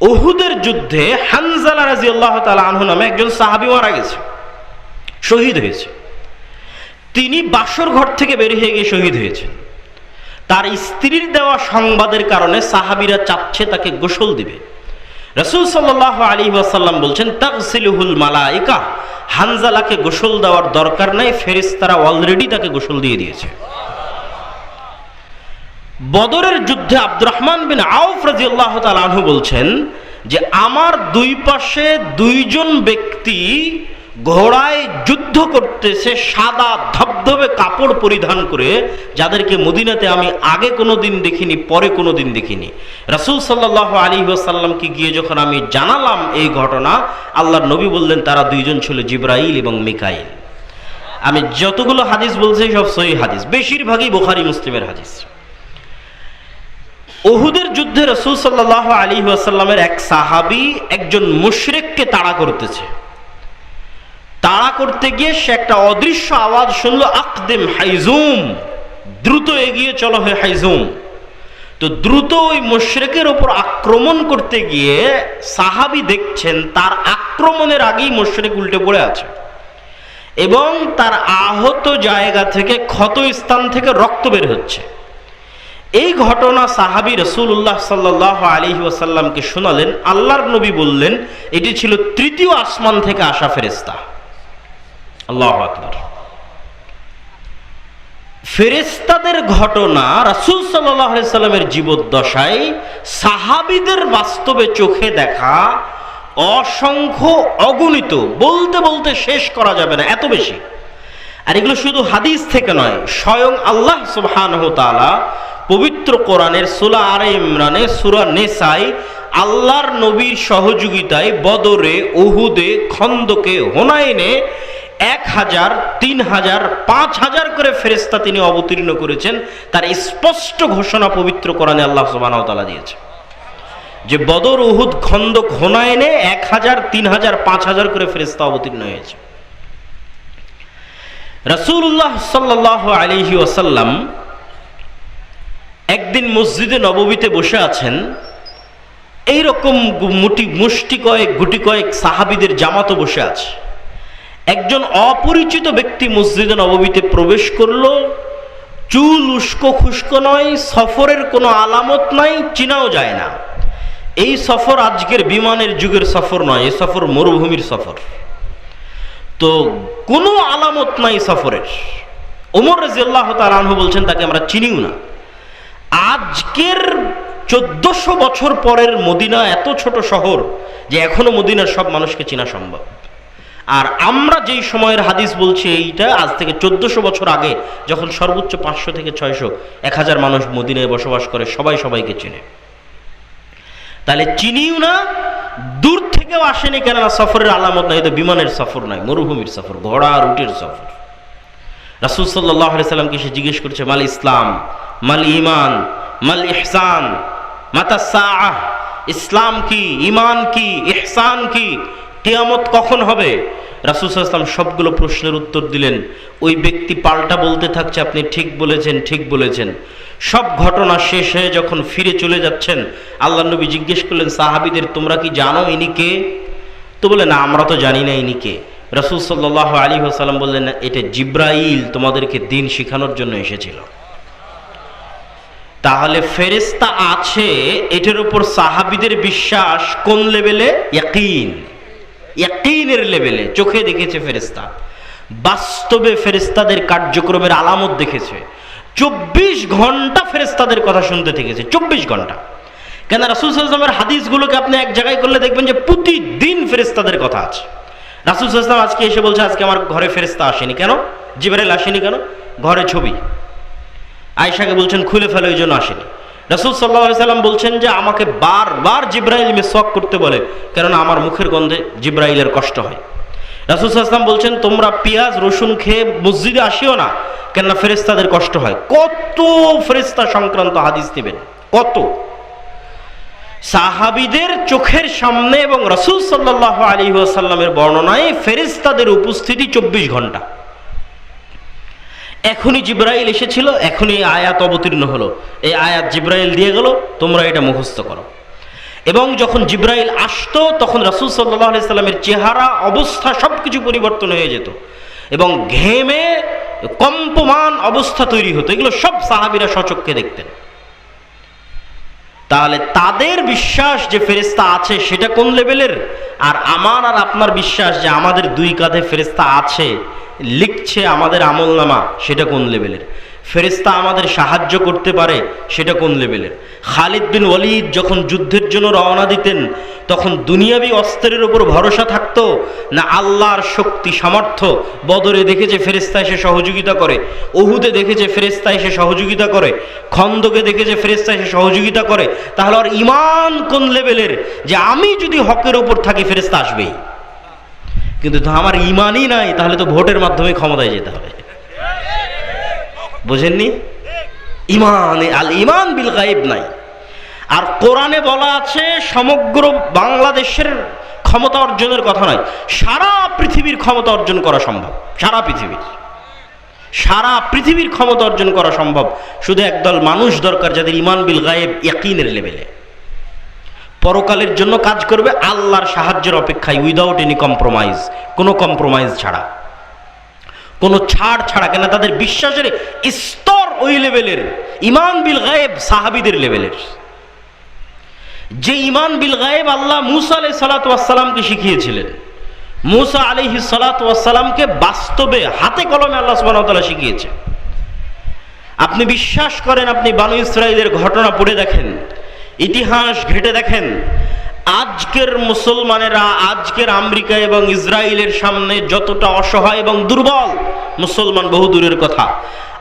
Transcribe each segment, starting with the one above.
ওহুদের যুদ্ধে হানজালা রাজি আল্লাহ তালা আনহু নামে একজন সাহাবি মারা গেছে, শহীদ হয়েছে। তিনি বাসর ঘর থেকে বের হয়ে গিয়ে শহীদ হয়েছেন। তার স্ত্রীর দেওয়া সংবাদের কারণে সাহাবিরা চাচ্ছে তাকে গোসল দিবে। রসুল সাল্লাহ আলী ওয়াসাল্লাম বলছেন তাকসিলুহুল মালাইকা হানজালাকে গোসল দেওয়ার দরকার নাই, ফেরেশতারা অলরেডি তাকে গোসল দিয়ে দিয়েছে। বদরের যুদ্ধে আব্দুর রহমান বিন আউফ রাজিউল্লাহ আনহু বলছেন যে আমার দুই পাশে দুইজন ব্যক্তি ঘোড়ায় যুদ্ধ করতেছে সাদা ধবধবে কাপড় পরিধান করে, যাদেরকে মদিনাতে আমি আগে কোনো দিন দেখিনি, পরে কোনো দিন দেখিনি। রাসুল সাল্লাহ আলী ওয়াসাল্লামকে গিয়ে যখন আমি জানালাম এই ঘটনা, আল্লাহর নবী বললেন, তারা দুইজন ছিল জিব্রাইল এবং মিকাইল। আমি যতগুলো হাদিস বলছি সব সহি হাদিস। বেশিরভাগই বোখারি, মুসলিমের হাদিস। ওহুদের যুদ্ধে রসুল সাল্লাহ আলী ওয়াসাল্লামের এক সাহাবি একজন মুশরেককে তাড়া করতেছে। তাড়া করতে গিয়ে সে একটা অদৃশ্য আওয়াজ শুনলো, আকদেম হাইজুম, দ্রুত এগিয়ে চলো হে হাইজুম। তো দ্রুত ওই মুশরেকের ওপর আক্রমণ করতে গিয়ে সাহাবি দেখছেন তার আক্রমণের আগেই মুশরেক উল্টে পড়ে আছে এবং তার আহত জায়গা থেকে ক্ষত স্থান থেকে রক্ত বের হচ্ছে। এই ঘটনা সাহাবি রসুল্লাহ সাল্লাহ আলী ওয়াসাল্লামকে শোনালেন। আল্লাহর নবী বললেন, এটি ছিল তৃতীয় আসমান থেকে আসা ফেরেস্তা আল্লাহ আকবর। ফেরেস্তাদের ঘটনা রাসুল সাল্লামের জীবদ্দশায় সাহাবিদের বাস্তবে চোখে দেখা অসংখ্য অগণিত, বলতে বলতে শেষ করা যাবে না, এত বেশি। আর এগুলো শুধু হাদিস থেকে নয়, স্বয়ং আল্লাহ সুবহান পবিত্র কোরআনের সুলা আর ইমরানে সুরা নেসাই আল্লাহর নবীর সহযোগিতায় বদরে ওহুদে খন্দকে, হোনাইনে এক হাজার, তিন হাজার, পাঁচ হাজার করে ফেরেস্তা তিনি অবতীর্ণ করেছেন। তার স্পষ্ট ঘোষণা পবিত্র কোরআনে আল্লাহ সুবাহ দিয়েছে। যে বদর, উহুদ, খন্দক হোনায়নে এক হাজার, তিন হাজার, পাঁচ হাজার করে ফেরেস্তা অবতীর্ণ হয়েছে। রসুল্লাহ সাল্লাহ আলিহি ওসাল্লাম একদিন মসজিদে নববীতে বসে আছেন, এইরকম মুটি, মুষ্টি কয়েক, গুটি কয়েক সাহাবিদের জামাতো বসে আছে। একজন অপরিচিত ব্যক্তি মসজিদে নববীতে প্রবেশ করল, চুল উস্কো খুস্কো নয়, সফরের কোনো আলামত নাই, চিনাও যায় না। এই সফর আজকের বিমানের যুগের সফর নয় এই সফর মরুভূমির সফর। তো কোনো আলামত নাই সফরের। ওমর রাজিয়াল্লাহ তালানহু বলছেন, তাকে আমরা চিনিও না। আজকের চোদ্দশো বছর পরের মদিনা এত ছোট শহর যে এখনও মদিনার সব মানুষকে চেনা সম্ভব। আর আমরা যেই সময়ের হাদিস বলছি, এইটা আজ থেকে চোদ্দশো বছর আগে যখন সর্বোচ্চ পাঁচশো থেকে ছয়শো, এক হাজার মানুষ মদিনায় বসবাস করে, সবাই সবাইকে চেনে। তাহলে চিনিও না, দূর থেকেও আসেনি কেননা সফরের আলামত নাই তো বিমানের সফর নাই, মরুভূমির সফর, ঘোড়া, রুটের সফর। রাসুল সাল্লাহ সাল্লামকে সে জিজ্ঞেস করছে, মাল ইসলাম মাল ইমান মাল ইহসান মাতা সাহ ইসলাম কি ইমান কি, ইহসান কি, কেয়ামত কখন হবে? রাসুল ইসলাম সবগুলো প্রশ্নের উত্তর দিলেন। ওই ব্যক্তি পাল্টা বলতে থাকছে, আপনি ঠিক বলেছেন ঠিক বলেছেন। সব ঘটনা শেষ হয়ে যখন ফিরে চলে যাচ্ছেন, আল্লাহ নবী জিজ্ঞেস করলেন, সাহাবিদের তোমরা কি জানো ইনি কে? তো বলে, না, আমরা তো জানি না ইনি কে। রসুল সাল্লাহ আলী হাসাল্লাম বললেন, এটা জিব্রাইল তোমাদেরকে দিন শেখানোর জন্য এসেছিল। তাহলে ফেরেস্তা আছে, এটার উপর সাহাবিদের বিশ্বাস কোন লেভেলে? ইয়াকিন। ইয়াকিনের লেভেলে। চোখে দেখেছে ফেরেস্তা বাস্তবে ফেরেস্তাদের কার্যক্রমের আলামত দেখেছে। চব্বিশ ঘণ্টা ফেরেস্তাদের কথা শুনতে থেকেছে। চব্বিশ ঘণ্টা। কেন রাসুল সাল্লামের হাদিসগুলোকে আপনি এক জায়গায় করলে দেখবেন যে প্রতিদিন ফেরেস্তাদের কথা আছে। রাসুল সাল্লাম আজকে এসে বলছে, আজকে আমার ঘরে ফেরেস্তা আসেনি কেন? জিবারেল আসেনি কেন? ঘরে ছবি। আয়সাকে বলছেন, খুলে ফেলে ওই জন্য আসেনি। রসুল সাল্লা সাল্লাম বলছেন যে, আমাকে বারবার জিব্রাইল মেসওয়াক করতে বলে, কেননা আমার মুখের গন্ধে জিব্রাইলের কষ্ট হয়। রাসুল সাল্লাম বলছেন, তোমরা পেঁয়াজ, রসুন খেয়ে মসজিদে আসিও না, কেননা ফেরেস্তাদের কষ্ট হয়। কত ফেরেস্তা সংক্রান্ত হাদিস দেবেন কত। সাহাবিদের চোখের সামনে এবং রসুল সাল্লাহ আলী আসাল্লামের বর্ণনায় ফেরেস্তাদের উপস্থিতি চব্বিশ ঘণ্টা। এখনই জিব্রাইল এসেছিল, এখনই আয়াত অবতীর্ণ হলো। এই আয়াত জিব্রাইল দিয়ে গেল, তোমরা এটা মুখস্থ করো। এবং যখন জিব্রাইল আসতো, তখন রাসুল সাল্লাহ সাল্লামের চেহারা, অবস্থা সব কিছু পরিবর্তন হয়ে যেত। এবং ঘেমে কম্পমান অবস্থা তৈরি হতো। এগুলো সব সাহাবিরা সচক্ষে দেখতেন। তাহলে তাদের বিশ্বাস যে ফেরেস্তা আছে, সেটা কোন লেভেলের? আর আমার আর আপনার বিশ্বাস যে আমাদের দুই কাঁধে ফেরেস্তা আছে লিখছে আমাদের আমল নামা সেটা কোন লেভেলের? ফেরেস্তা আমাদের সাহায্য করতে পারে, সেটা কোন লেভেলের? খালিদ বিন ওয়ালিদ যখন যুদ্ধের জন্য রওনা দিতেন, তখন দুনিয়াবি অস্ত্রের উপর ভরসা থাকতো? না আল্লাহর শক্তি, সামর্থ্য? বদরে দেখেছে ফেরেস্তা এসে সহযোগিতা করে ওহুদে দেখেছে ফেরেস্তা এসে সহযোগিতা করে, খন্দকে দেখেছে ফেরেস্তা এসে সহযোগিতা করে। তাহলে আর ইমান কোন লেভেলের? যে আমি যদি হকের ওপর থাকি ফেরেস্তা আসবেই। কিন্তু আমার ইমানই নাই, তাহলে তো ভোটের মাধ্যমে ক্ষমতায় যেতে হবে। বুঝেননি? ইমান আল ইমান বিল গায়েব নাই। আর কোরআনে বলা আছে, সমগ্র বাংলাদেশের ক্ষমতা অর্জনের কথা নয়, সারা পৃথিবীর ক্ষমতা অর্জন করা সম্ভব, সারা পৃথিবীর। সারা পৃথিবীর ক্ষমতা অর্জন করা সম্ভব। শুধু একদল মানুষ দরকার যাদের ইমান বিল গায়েব, ইয়াকিনের লেভেলে। পরকালের জন্য কাজ করবে আল্লাহর সাহায্যের অপেক্ষায় উইদাউট এনি কম্প্রোমাইজ কোনো কম্প্রোমাইজ ছাড়া। কোনো ছাড় ছাড়া কেন তাদের বিশ্বাসের স্তর ওই লেভেলের ইমান বিল গায়েব সাহাবিদের লেভেলের যে ইমান বিল গায়েব আল্লাহ মুসা আলাই সালাতামকে শিখিয়েছিলেন। মুসা আলিহি সালাতামকে বাস্তবে হাতে কলমে আল্লাহ সুবাহতালা শিখিয়েছে আপনি বিশ্বাস করেন, আপনি বানু ইসরায়েলের ঘটনা পড়ে দেখেন। ইতিহাস ঘেটে দেখেন, আজকের মুসলমানেরা, আজকের আমেরিকা এবং ইসরায়েলের সামনে যতটা অসহায় এবং দুর্বল, মুসলমান বহু দূরের কথা।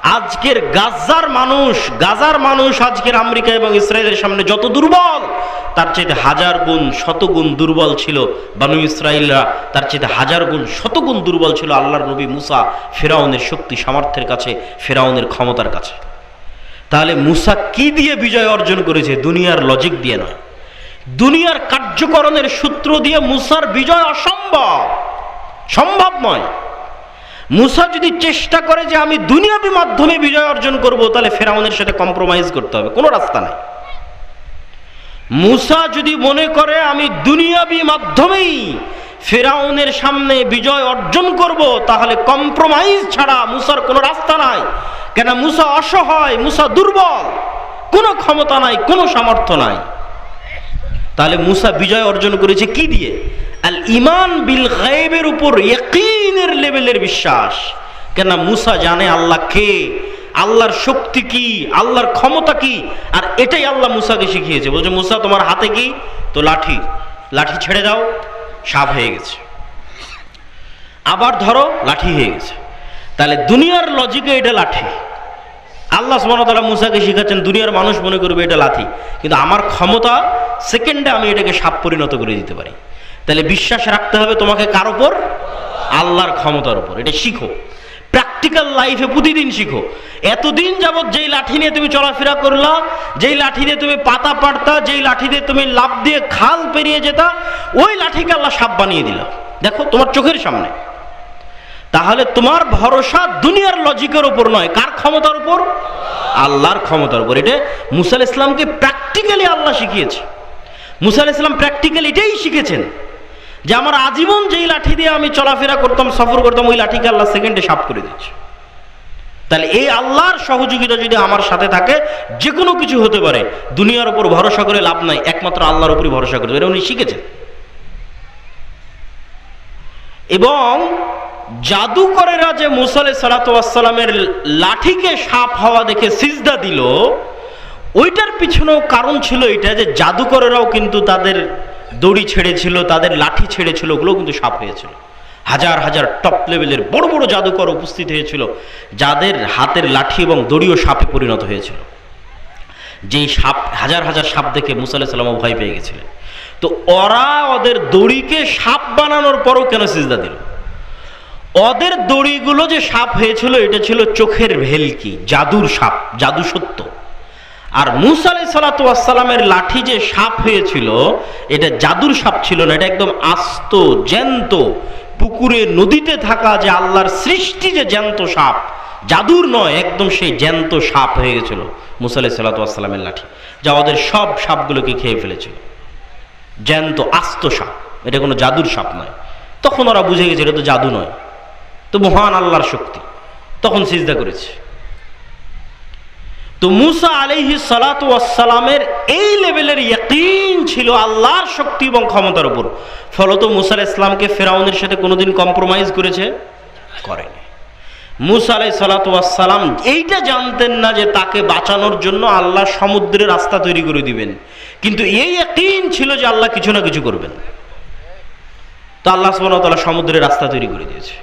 আজকের গাজার মানুষ গাজার মানুষ আজকের আমেরিকা এবং ইসরায়েলের সামনে যত দুর্বল, তার চেয়ে হাজার গুণ শতগুণ দুর্বল ছিল বানু ইসরায়েলরা। তার চেয়ে হাজার গুণ শতগুণ দুর্বল ছিল আল্লাহর নবী মুসা, ফেরাউনের শক্তি সামর্থ্যের কাছে, ফেরাউনের ক্ষমতার কাছে। তাহলে মুসা কি দিয়ে বিজয় অর্জন করেছে? দুনিয়ার লজিক দিয়ে নয়। দুনিয়ার কার্যকরণের সূত্র দিয়ে মুসার বিজয় অসম্ভব। সম্ভব নয়। মুসা যদি চেষ্টা করে যে আমি দুনিয়াবি মাধ্যমে বিজয় অর্জন করব, তাহলে ফেরাউনের সাথে কম্প্রোমাইজ করতে হবে। কোনো রাস্তা নাই। মুসা যদি মনে করে আমি দুনিয়াবি মাধ্যমেই ফেরাউনের সামনে বিজয় অর্জন করব, তাহলে কম্প্রোমাইজ ছাড়া মুসার কোনো রাস্তা নাই। কেন মুসা অসহায়, মুসা দুর্বল, কোনো ক্ষমতা নাই, কোনো সামর্থ্য নাই। তাহলে মুসা বিজয় অর্জন করেছে কি দিয়ে? আল ইমান বিল গায়েবের উপর ইয়াকিনের লেভেলের বিশ্বাস। কেন মুসা জানে আল্লাহ কে, আল্লাহর শক্তি কি, আল্লাহর ক্ষমতা কি, আর এটাই আল্লাহ মুসাকে শিখিয়েছে। বলছে, মুসা, তোমার হাতে কি? তো লাঠি। লাঠি ছেড়ে দাও, সাপ হয়ে গেছে। আবার ধরো, লাঠি হয়ে গেছে। তাহলে দুনিয়ার লজিকে এটা লাঠি। আল্লাহ সুবাহতালা মুসাকে শিখাচ্ছেন, দুনিয়ার মানুষ মনে করবে এটা লাথি। কিন্তু আমার ক্ষমতা সেকেন্ডে আমি এটাকে সাপ পরিণত করে দিতে পারি। তাহলে বিশ্বাস রাখতে হবে তোমাকে কার ওপর আল্লাহর ক্ষমতার ওপর এটা শিখো। প্র্যাকটিক্যাল লাইফে প্রতিদিন শিখো। এতদিন যাবৎ যেই লাঠি নিয়ে তুমি চলাফেরা করলা, যেই লাঠি দিয়ে তুমি পাতা পাড়তা, যেই লাঠি দিয়ে তুমি লাভ দিয়ে খাল পেরিয়ে যেতা, ওই লাঠিকে আল্লাহ সাপ বানিয়ে দিল। দেখো, তোমার চোখের সামনে তাহলে তোমার ভরসা দুনিয়ার লজিকের উপর নয়। কার ক্ষমতার উপর? আল্লাহর ক্ষমতার উপর। এটা মুসাল ইসলামকে প্র্যাকটিক্যালি আল্লাহ শিখিয়েছে। মুসাল ইসলাম প্র্যাকটিক্যালি এটাই শিখেছেন যে আমার আজীবন যেই লাঠি দিয়ে আমি চলাফেরা করতাম, সফর করতাম, ওই লাঠিকে আল্লাহ সেকেন্ডে সাফ করে দিচ্ছে তাহলে এই আল্লাহর সহযোগিতা যদি আমার সাথে থাকে যে কোনো কিছু হতে পারে, দুনিয়ার উপর ভরসা করে লাভ নাই, একমাত্র আল্লাহর উপরই ভরসা করে এটা উনি শিখেছেন। এবং জাদুকরেরা যে মুসালে সালাতামের লাঠিকে সাপ হওয়া দেখে সিজদা দিল, ওইটার পিছনেও কারণ ছিল এটা যে জাদুকরেরাও কিন্তু তাদের দড়ি ছেড়েছিল, তাদের লাঠি ছেড়েছিল ওগুলো কিন্তু সাপ হয়েছিল। হাজার হাজার টপ লেভেলের বড় বড় জাদুকর উপস্থিত হয়েছিল, যাদের হাতের লাঠি এবং দড়িও সাপে পরিণত হয়েছিল। যেই সাপ, হাজার হাজার সাপ দেখে মুসা সাল্লাম ভয় পেয়ে গেছিলেন। তো ওরা ওদের দড়িকে সাপ বানানোর পরও কেন সিজদা দিল? ওদের দড়িগুলো যে সাপ হয়েছিল, এটা ছিল চোখের ভেলকি, জাদুর সাপ, জাদু সত্য। আর মুসা সালাতামের লাঠি যে সাপ হয়েছিল, এটা জাদুর সাপ ছিল না, এটা একদম আস্ত, জ্যান্ত, পুকুরে, নদীতে থাকা যে আল্লাহর সৃষ্টি যে জ্যান্ত সাপ, জাদুর নয়, একদম সেই জ্যান্ত সাপ হয়ে গেছিল মুসা আলাই সাল্লাতামের লাঠি, যা ওদের সব সাপগুলোকে খেয়ে ফেলেছিল। জ্যান্ত, আস্ত সাপ, এটা কোনো জাদুর সাপ নয়। তখন ওরা বুঝে গেছে, এটা তো জাদু নয়। তো মহান আল্লাহর শক্তি। তখন সিজদা করেছে। তো মুসা আলাইহি সালাতামের এই লেভেলের ইয়কিন ছিল আল্লাহর শক্তি এবং ক্ষমতার উপর। ফলত মুসা ইসলামকে ফেরাউনের সাথে কোনোদিন কম্প্রোমাইজ করেছে? করেনি। মুসা আলাই সালাতাম এইটা জানতেন না যে তাকে বাঁচানোর জন্য আল্লাহ সমুদ্রের রাস্তা তৈরি করে দিবেন। কিন্তু এই একদিন ছিল যে আল্লাহ কিছু না কিছু করবেন। তো আল্লাহ সুবাহ সমুদ্রের রাস্তা তৈরি করে দিয়েছে।